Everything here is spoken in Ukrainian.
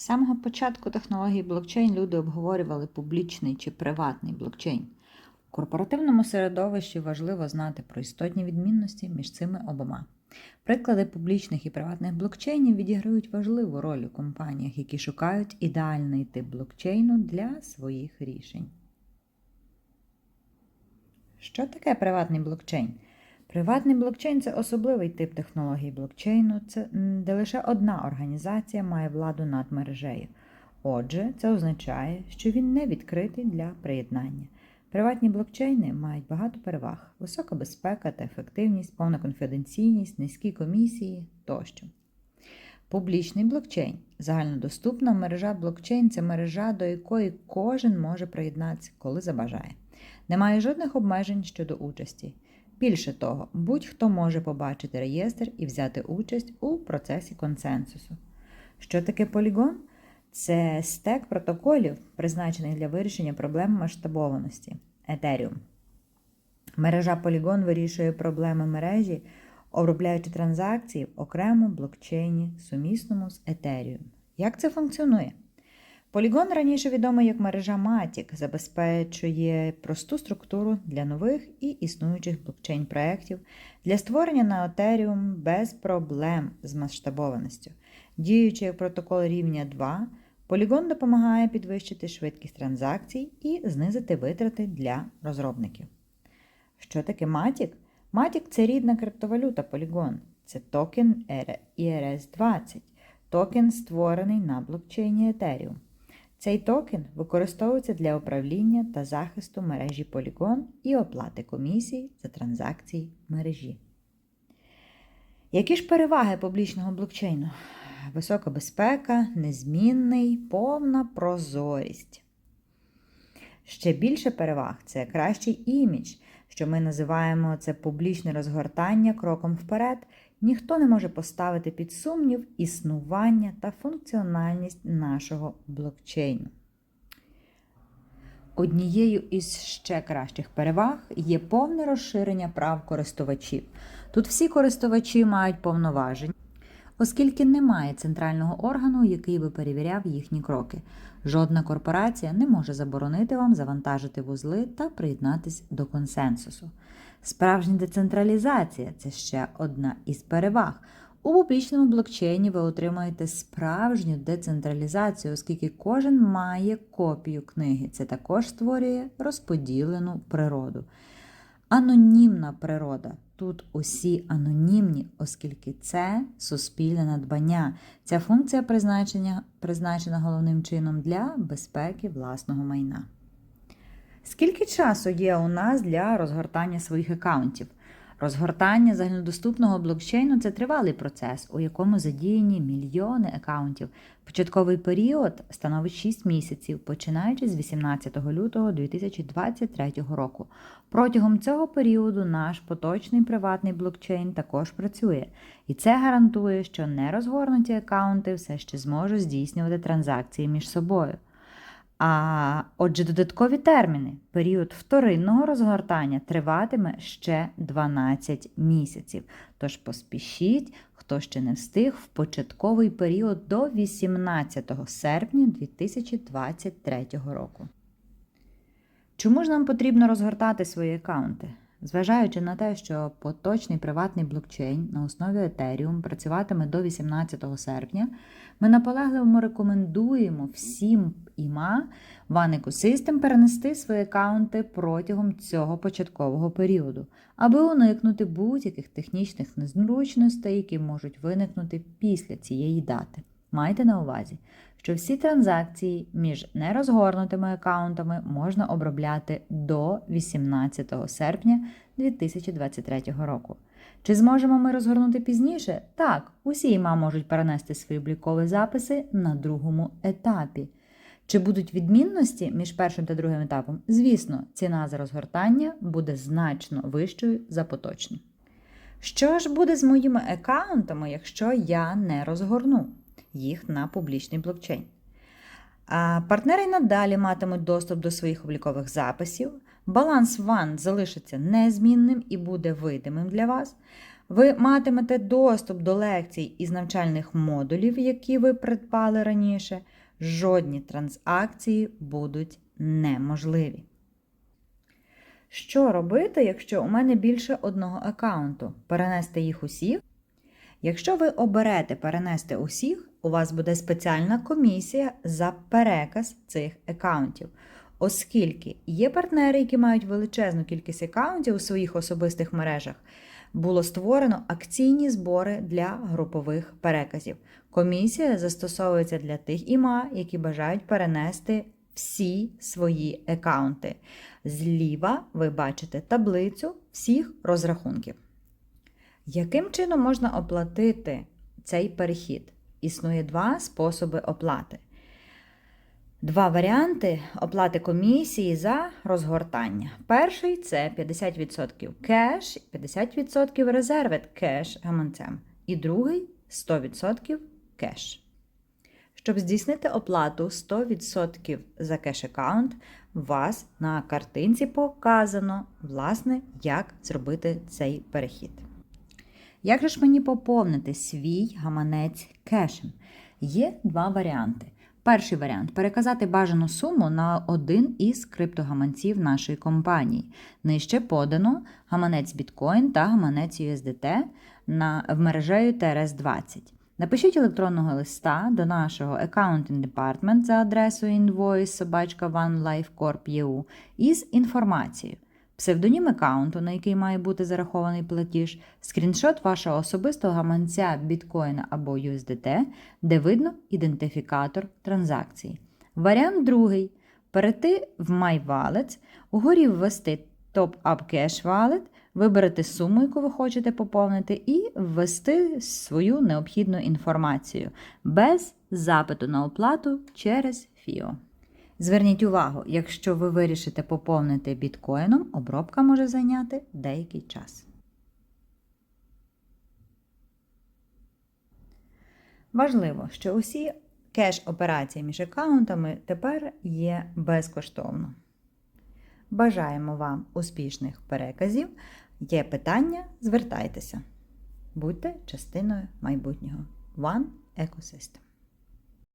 З самого початку технології блокчейн люди обговорювали публічний чи приватний блокчейн. У корпоративному середовищі важливо знати про істотні відмінності між цими обома. Приклади публічних і приватних блокчейнів відіграють важливу роль у компаніях, які шукають ідеальний тип блокчейну для своїх рішень. Що таке приватний блокчейн? Приватний блокчейн це особливий тип технології блокчейну, це, де лише одна організація має владу над мережею. Отже, це означає, що він не відкритий для приєднання. Приватні блокчейни мають багато переваг: висока безпека та ефективність, повна конфіденційність, низькі комісії тощо. Публічний блокчейн загальнодоступна мережа блокчейн це мережа, до якої кожен може приєднатися, коли забажає. Немає жодних обмежень щодо участі. Більше того, будь-хто може побачити реєстр і взяти участь у процесі консенсусу. Що таке полігон? Це стек протоколів, призначений для вирішення проблем масштабованості Ethereum. Мережа Polygon вирішує проблеми мережі, обробляючи транзакції в окремому блокчейні, сумісному з Ethereum. Як це функціонує? Polygon, раніше відомий як мережа Matic, забезпечує просту структуру для нових і існуючих блокчейн-проєктів для створення на Ethereum без проблем з масштабованістю. Діючи як протокол рівня 2, Polygon допомагає підвищити швидкість транзакцій і знизити витрати для розробників. Що таке Matic? Matic – це рідна криптовалюта Polygon. Це токен ERS-20, токен, створений на блокчейні Ethereum. Цей токен використовується для управління та захисту мережі Polygon і оплати комісій за транзакції в мережі. Які ж переваги публічного блокчейну? Висока безпека, незмінний, повна прозорість. Ще більше переваг це кращий імідж, що ми називаємо це публічне розгортання кроком вперед. Ніхто не може поставити під сумнів існування та функціональність нашого блокчейну. Однією із ще кращих переваг є повне розширення прав користувачів. Тут всі користувачі мають повноважень, оскільки немає центрального органу, який би перевіряв їхні кроки. Жодна корпорація не може заборонити вам завантажити вузли та приєднатись до консенсусу. Справжня децентралізація це ще одна із переваг. У публічному блокчейні ви отримаєте справжню децентралізацію, оскільки кожен має копію книги. Це також створює розподілену природу. Анонімна природа. Тут усі анонімні, оскільки це суспільне надбання. Ця функція призначення, призначена головним чином для безпеки власного майна. Скільки часу є у нас для розгортання своїх аккаунтів? Розгортання загальнодоступного блокчейну це тривалий процес, у якому задіяні мільйони аккаунтів. Початковий період становить 6 місяців, починаючи з 18 лютого 2023 року. Протягом цього періоду наш поточний приватний блокчейн також працює, і це гарантує, що нерозгорнуті аккаунти все ще зможуть здійснювати транзакції між собою. А отже, додаткові терміни. Період вторинного розгортання триватиме ще 12 місяців. Тож поспішіть, хто ще не встиг, в початковий період до 18 серпня 2023 року. Чому ж нам потрібно розгортати свої аккаунти? Зважаючи на те, що поточний приватний блокчейн на основі Ethereum працюватиме до 18 серпня, ми наполегливо рекомендуємо всім іма One Ecosystem перенести свої аккаунти протягом цього початкового періоду, аби уникнути будь-яких технічних незручностей, які можуть виникнути після цієї дати. Майте на увазі, що всі транзакції між нерозгорнутими аккаунтами можна обробляти до 18 серпня 2023 року. Чи зможемо ми розгорнути пізніше? Так, усі іма можуть перенести свої облікові записи на другому етапі. Чи будуть відмінності між першим та другим етапом? Звісно, ціна за розгортання буде значно вищою за поточну. Що ж буде з моїми аккаунтами, якщо я не розгорну їх на публічний блокчейн? А партнери надалі матимуть доступ до своїх облікових записів. Баланс One залишиться незмінним і буде видимим для вас. Ви матимете доступ до лекцій із навчальних модулів, які ви придбали раніше. Жодні транзакції будуть неможливі. Що робити, якщо у мене більше одного аккаунту? Перенести їх усіх? Якщо ви оберете перенести усіх, у вас буде спеціальна комісія за переказ цих аккаунтів. Оскільки є партнери, які мають величезну кількість аккаунтів у своїх особистих мережах, було створено акційні збори для групових переказів. Комісія застосовується для тих іма, які бажають перенести всі свої аккаунти. Зліва ви бачите таблицю всіх розрахунків. Яким чином можна оплатити цей перехід? Існує два способи оплати. Два варіанти оплати комісії за розгортання. Перший це 50% кеш, 50% резервет кеш гаманцем. І другий 100% кеш. Щоб здійснити оплату 100% за кеш-аккаунт, у вас на картинці показано, власне, як зробити цей перехід. Як же ж мені поповнити свій гаманець кешем? Є два варіанти. Перший варіант переказати бажану суму на один із криптогаманців нашої компанії. Нижче подано гаманець біткоін та гаманець USDT на, в мережею TRS-20. Напишіть електронного листа до нашого Accounting Department за адресою invoice.onelifecorp.eu із інформацією. Псевдонім аккаунту, на який має бути зарахований платіж, скріншот вашого особистого гаманця біткоїна або USDT, де видно ідентифікатор транзакції. Варіант другий. Перейти в MyWallet, угорі ввести Top Up Cash Wallet, виберете суму, яку ви хочете поповнити, і ввести свою необхідну інформацію без запиту на оплату через FIO. Зверніть увагу, якщо ви вирішите поповнити біткоїном, обробка може зайняти деякий час. Важливо, що усі кеш-операції між аккаунтами тепер є безкоштовно. Бажаємо вам успішних переказів. Є питання, звертайтеся. Будьте частиною майбутнього One Ecosystem.